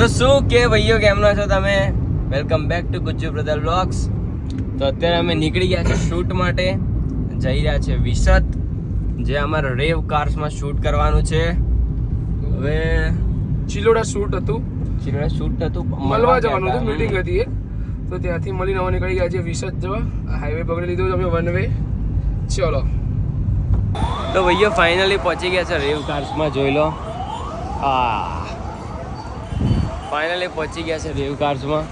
તો શું કે ભાઈઓ કેમના છો તમે? Welcome back to Gujju brother blogs. તો અત્યારે અમે નીકળી ગયા છે શૂટ માટે. જઈ રહ્યા છે વિશત જે અમારા રેવ કાર્સમાં શૂટ કરવાનું છે. હવે ચિલોડા શૂટ હતું. ચિલોડા શૂટ હતું મળવા જવાનું હતું મીટિંગ હતી એ. તો ત્યાંથી મળીને નવા નીકળી ગયા છે વિસત જવા. હાઈવે પકડી લીધો અમે વન વે ચલો. તો ભાઈઓ ફાઇનલી પહોંચી ગયા છે રેવ કાર્સમાં જોઈ લો. આ ફાઇનલી પહોંચી ગયા છે રેવ કાર્સમાં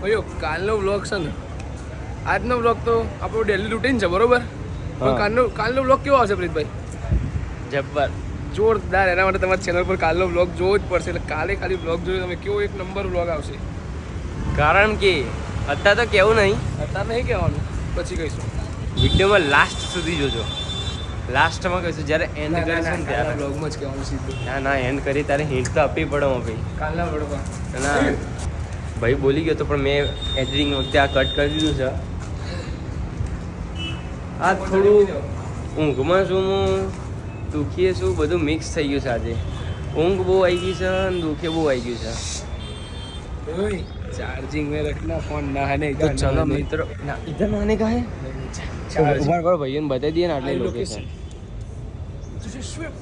ભાઈઓ કાલનો વ્લોગ છે ને? આજનો વ્લોગ તો આપણું ડેલી રૂટીન છે બરોબર? કાલનો કાલનો વ્લોગ કેવો આવશે પ્રીતભાઈ? જબ્બર. જોરદાર એના માટે તમારા ચેનલ પર કાલનો વ્લોગ જોવો જ પડશે. એટલે કાલે ખાલી વ્લોગ જોયો તમે કેવો એક નંબર વ્લોગ આવશે? કારણ કે અત્યારે તો કેવું નહીં. અત્યારે નહીં કહેવાનું. પછી કહીશું. વિડીયોમાં લાસ્ટ સુધી જોજો. લાસ્ટમાં કહીશું જ્યારે એન્ડ કરીશું ત્યારે બ્લોગમાં જ કહેવાનું સીધું. ના ના એન્ડ કરી ત્યારે હિન્ટ તો આપવી પડે હું ભાઈ. કાલના પડવા ના. ભાઈ બોલી ગયો તો પણ મેં એડિટિંગ વખતે આ કટ કરી દીધું છે. આ થોડું ઊંઘમાં શું હું દુખીએ શું? બધું મિક્સ થઈ ગયું છે આજે. ઊંઘ બહુ આવી ગઈ છે અને દુખે બહુ આવી ગયું છે. ચાર્જિંગ મેં રખના ફોન નહાને તો ચલો મિત્રો. ના ઇધર નહાને કહે ચાર્જિંગ કરો ભાઈ એને બતાવી દઈએ ને આટલી લોકેશન shrimp.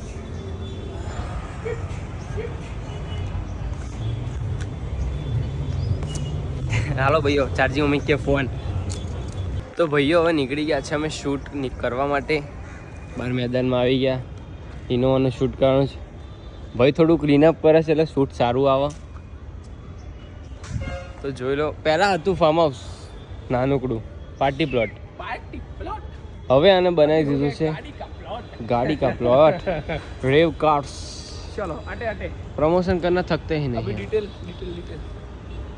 હાલો ભાઈઓ ચાર્જિંગ અમે કે ફોન? તો ભાઈઓ હવે નીકળી ગયા છે અમે શૂટ કરવા માટે. બહાર મેદાનમાં આવી ગયા. ઇનોવાનું શૂટ કરવાનું છે. ભાઈ થોડું ક્લીનઅપ કરે છે એટલે શૂટ સારું આવે. તો જોઈ લો પહેલાં હતું ફાર્મ હાઉસ નાનકડું પાર્ટી પ્લોટ પાર્ટી પ્લોટ હવે આને બનાવી દીધું છે. गाड़ी का प्लॉट गाड़ी का प्लॉट रेव कार्स चलो आटे आटे प्रमोशन करना थकते ही अभी नहीं डिटेल डिटेल डिटेल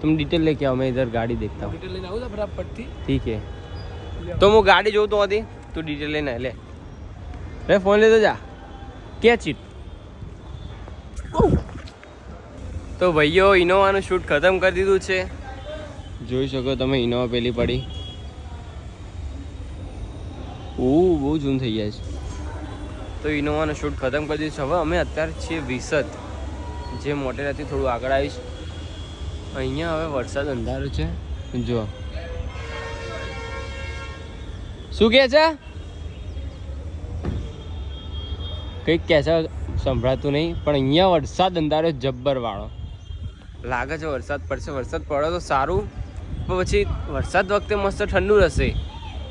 तुम डिटेल लेके आओ मैं इधर गाड़ी देखता हूँ डिटेल लेना होगा फटाफट थी ठीक है તો હું ગાડી જોઉં તો હતી તું ડિટેલ લઈને આય, લે લે ફોન લેતો જા કે ચીટ તો ભાઈઓ ઇનોવાનું શૂટ ખતમ કરી દીધું છે જોઈ શકો તમે ઇનોવા પેલી પડી ઓ બહુ જૂન થઈ ગયા છે તો ઇનોવાનો શૂટ ખતમ કરી દીધું હવે અમે અત્યારે છીએ વિસત. જે મોટેરાથી થોડું આગળ આવીશ. અહીંયા હવે વરસાદ અંધારો છે. જો શું કહે છે? કંઈક કહે છે, સંભળાતું નહીં, પણ અહીંયા વરસાદ અંધારો જબ્બર વાળો લાગે છે વરસાદ પડશે. વરસાદ પડે તો સારું. પણ પછી વરસાદ વખતે મસ્ત ઠંડુ રહેશે.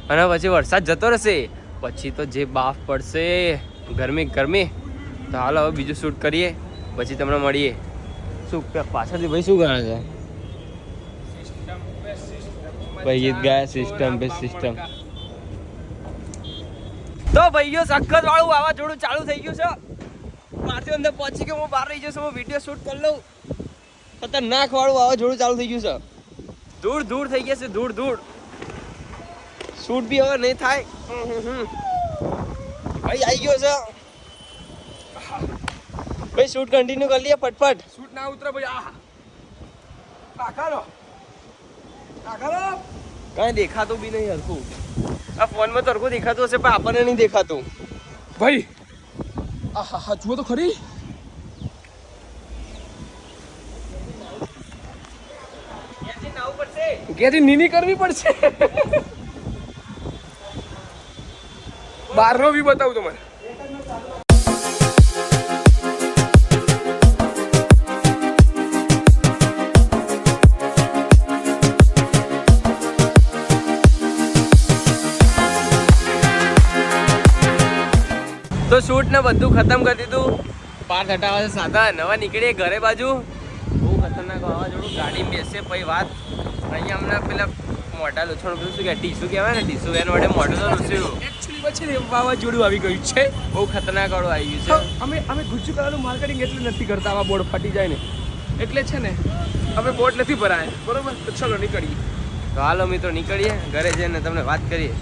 અને પછી વરસાદ જતો રહેશે. પછી તો જે બાફ પડશે. ગરમી ગરમી. તો હાલો હવે બીજું શૂટ કરીએ પછી તમને મળીએ. શું પાછળથી ભાઈ શું કરે છે? ભાઈ ગીત ગાય સિસ્ટમ બે સિસ્ટમ તો ભાઈઓ સખત વાળું વાવાઝોડું ચાલુ થઈ ગયું છે. મારથી અંદર પહોંચી કે હું બહાર રહી જઈશ હું વીડિયો શૂટ કરી લઉં. ખતરનાક વાળું વાવાઝોડું ચાલુ થઈ ગયું છે. ધૂળ ધૂળ થઈ ગયા છે ધૂળ ધૂળ શૂટ બી હવે નહીં થાય. હમ, હમ. ભાઈ આવી ગયો છે. ભાઈ શૂટ કન્ટિન્યુ કરી લઈએ ફટફટ. શૂટ ના ઉતરે ભાઈ આ કાકારો કાકારો કાંઈ દેખાતું બી નહીં હરખું. આ ફોનમાં તો હરખું દેખાતું હશે પણ આપણને નહીં દેખાતું. ભાઈ આહા હા હા જુઓ તો ખરી. ક્યાંથી નીની કરવી પડશે? બારનો બી બતાવું તમારે. તો શૂટ ને બધું ખતમ કરી દીધું. પાર હટાવે છે નવા નીકળીએ ઘરે બાજુ. બહુ ખતરનાક વાવાઝોડું, ગાડી બેસે પછી વાત. અહીંયા હમણાં પેલા મોટા લૂછણ પેલું શું કહેવાય? ટીસુ કહેવાય ને? ટીસુ વેન વડે મોઢું તો લૂછ્યું. એક્ચ્યુઅલી પછી ને વાવાઝોડું આવી ગયું છે. બહુ ખતરનાક વાળું આવી ગયું ગયું અમે અમે ગુજ્જુ કલાનું માર્કેટિંગ એટલે નથી કરતા. આવા બોર્ડ ફાટી જાય ને. એટલે છે ને અમે બોર્ડ નથી ભરાય. બરોબર? તો ચલો નીકળીએ. છે તો હાલો મિત્રો નીકળીએ. ઘરે જઈને તમને વાત કરીએ.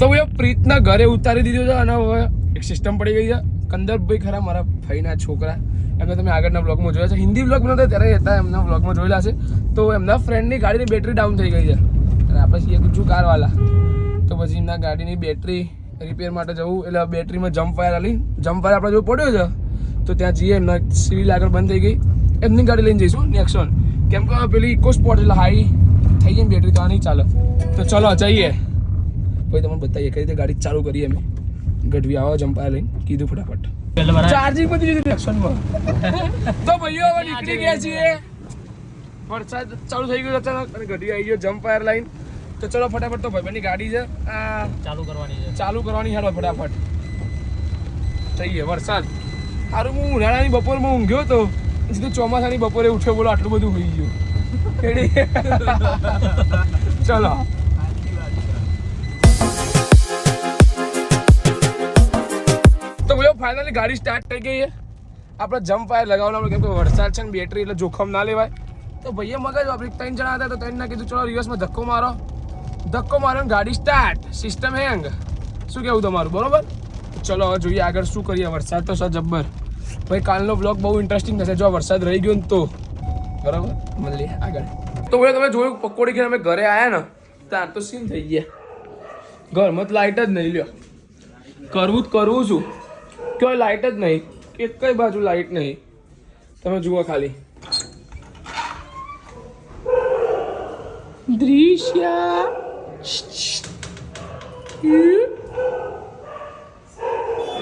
તો હવે પ્રીતના ઘરે ઉતારી દીધો છે અને હવે એક સિસ્ટમ પડી ગઈ છે. કંદરભાઈ ખરા મારા ભાઈના છોકરા. એમને તમે આગળના બ્લોગમાં જોયા છે. હિન્દી બ્લોગ બનાવતા ત્યારે હતા એમના બ્લોગમાં જોયેલા છે. તો એમના ફ્રેન્ડની ગાડીની બેટરી ડાઉન થઈ ગઈ છે. અને આપણે છીએ ગુજ્જુ કારવાલા. તો પછી એમના ગાડીની બેટરી રિપેર માટે જવું. એટલે બેટરીમાં જમ્પ વાયર આલી. જમ્પ વાયર આપણે જો પડ્યો છે. તો ત્યાં જઈએ એમના સિવિલ આગળ બંધ થઈ ગઈ. એમની ગાડી લઈને જઈશું નેક્સોન કેમ કે પેલી ઇકો સ્પોટ એટલે હાઈ થઈ ગઈ બેટરી તો આ નહીં ચાલે. તો ચલો જઈએ. પછી તમને બતાવીએ કઈ રીતે ગાડી ચાલુ કરીએ અમે. ગઢવી આવો જંપાયા લઈને. કીધું ફટાફટ. ચાર્જિંગ બધી દીધું નેક્સોનમાં તો ભાઈઓ હવે નીકળી ગયા છીએ. વરસાદ ચાલુ થઈ ગયો અચાનક અને ઘડી આવી ગયો જમ્પ ફાયર લાઈન તો ચલો ફટાફટ તો ભાઈબંધની ગાડી છે. આ ચાલુ કરવાની છે. ચાલુ કરવાની હેડો ફટાફટ. જઈએ વરસાદ. સારું હું ઉનાળાની બપોરમાં ઊંઘ્યો તો સીધું ચોમાસાની બપોરે ઉઠ્યો બોલો આટલું બધું હોઈ ગયું. ચલો. તો બોલો ફાઇનલી ગાડી સ્ટાર્ટ થઈ ગઈ છે. આપણે જમ્પ ફાયર લગાવવાનું કેમ કે વરસાદ છે ને બેટરી એટલે જોખમ ના લેવાય. તો ભાઈએ મગજ વાપરી ત્રણ જણા હતા તો ત્રણ ના કીધું, ચલો રિવર્સમાં ધક્કો મારો. ધક્કો મારો ગાડી સ્ટાર્ટ સિસ્ટમ હેંગ શું કેવું તમારું? બરોબર? ચલો, હવે જોઈએ આગળ શું કરીએ. વરસાદ તો સર જબ્બર. ભાઈ, કાલનો બ્લોગ બહુ ઇન્ટરેસ્ટિંગ થશે. જો વરસાદ રહી ગયો ને તો. બરાબર? મળીએ આગળ. તો ભાઈ, તમે જોયું પકોડી ખાઈને અમે ઘરે આવ્યા ને? ત્યાં તો સીન થઈ ગયા. ઘરમાં તો લાઇટ જ નહીં લ્યો. કરવું જ કરવું છું. કયો લાઇટ જ નહીં. એક કઈ બાજુ લાઇટ નહીં. તમે જુઓ ખાલી. દૃશ્ય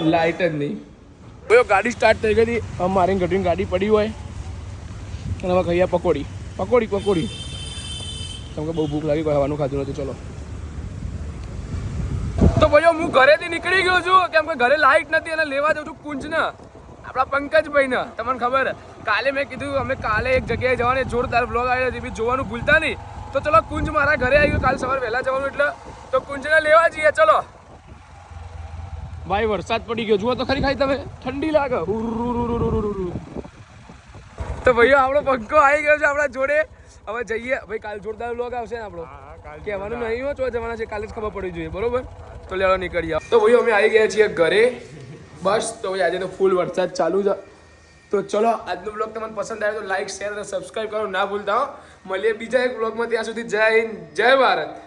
લાઇટ જ નહીં. ભાઈઓ ગાડી સ્ટાર્ટ થઈ ગઈ હતી. મારી ઘટીને ગાડી પડી હોય. અને હવે ખાઈએ પકોડી. પકોડી પકોડી. તમને બહુ ભૂખ લાગી, કોઈ હવાનું ખાધું નથી. ચલો. તો ભાઈઓ હું ઘરેથી નીકળી ગયો છું. કેમ કે ઘરે લાઇટ નથી અને લેવા જઉં છું કુંજને. આપણા પંકજભાઈને. તમને ખબર? કાલે મેં કીધું, અમે કાલે એક જગ્યાએ જવાની. જોરદાર બ્લોગ આવ્યો છે. બી જોવાનું ભૂલતા નહીં. તો ચલો કુંજ મારા ઘરે આવી ગયું કાલ સવારે વહેલા જવાનું એટલે તો કુંજને લેવા જઈએ ચલો. ભાઈ વરસાદ પડી ગયો. જુઓ તો ખરી ખાઈ તમે. ઠંડી લાગે. તો ભાઈઓ આપણો પંખો આવી ગયો છે આપણા જોડે. હવે જઈએ. ભાઈ કાલ જોરદાર બ્લોગ આવશે ને આપણો. કહેવાનું નહીં હો ચો જવાના છે કાલે જ ખબર પડી જોઈએ બરોબર? તો લેવા નીકળીએ. તો ભાઈઓ અમે આવી ગયા છીએ ઘરે. બસ તો ભાઈ આજે તો ફૂલ વરસાદ ચાલુ છે તો ચલો, આજનો બ્લોગ તમને પસંદ આવ્યો તો લાઈક શેર અને સબસ્ક્રાઈબ કરો ના ભૂલતા હો. મળીએ બીજા એક બ્લોગમાં ત્યાં સુધી જય હિન્દ, જય ભારત.